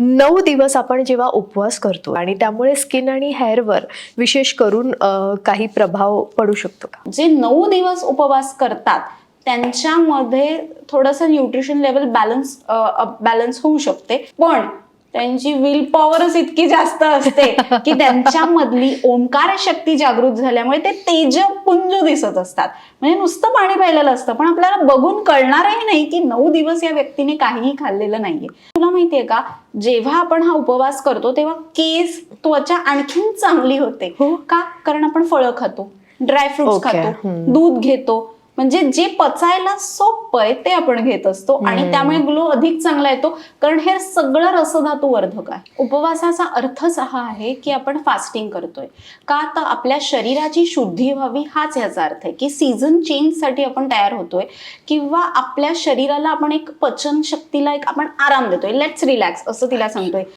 नऊ दिवस आपण जेव्हा उपवास करतो आणि त्यामुळे स्किन आणि हेअरवर विशेष करून काही प्रभाव पडू शकतो का? जे नऊ दिवस उपवास करतात त्यांच्यामध्ये थोडंसं न्यूट्रिशन लेवल बॅलन्स बॅलन्स होऊ शकते. पण त्यांची विल पॉवरच इतकी जास्त असते की त्यांच्यामधली ओंकार शक्ती जागृत झाल्यामुळे ते तेजपुंज दिसत असतात म्हणजे नुसतं पाणी प्यायलेलं असतं पण आपल्याला बघून कळणारही नाही की नऊ दिवस या व्यक्तीने काहीही खाल्लेलं नाहीये तुला माहितीये का जेव्हा आपण हा उपवास करतो तेव्हा केस त्वचा आणखीन चांगली होते हो. का कारण आपण फळं खातो ड्रायफ्रुट्स Okay. खातो. दूध घेतो म्हणजे जे पचायला सोपं आहे ते आपण घेत असतो. आणि. त्यामुळे ग्लो अधिक चांगला येतो. कारण हे सगळं रसधातू वर्धक आहे. उपवासाचा अर्थच हा आहे की आपण फास्टिंग करतोय. का तर आपल्या शरीराची शुद्धी व्हावी हाच याचा अर्थ आहे. की सीझन चेंजसाठी आपण तयार होतोय. किंवा आपल्या शरीराला आपण एक पचन शक्तीला एक आपण आराम देतोय. लेट्स रिलॅक्स असं तिला सांगतोय.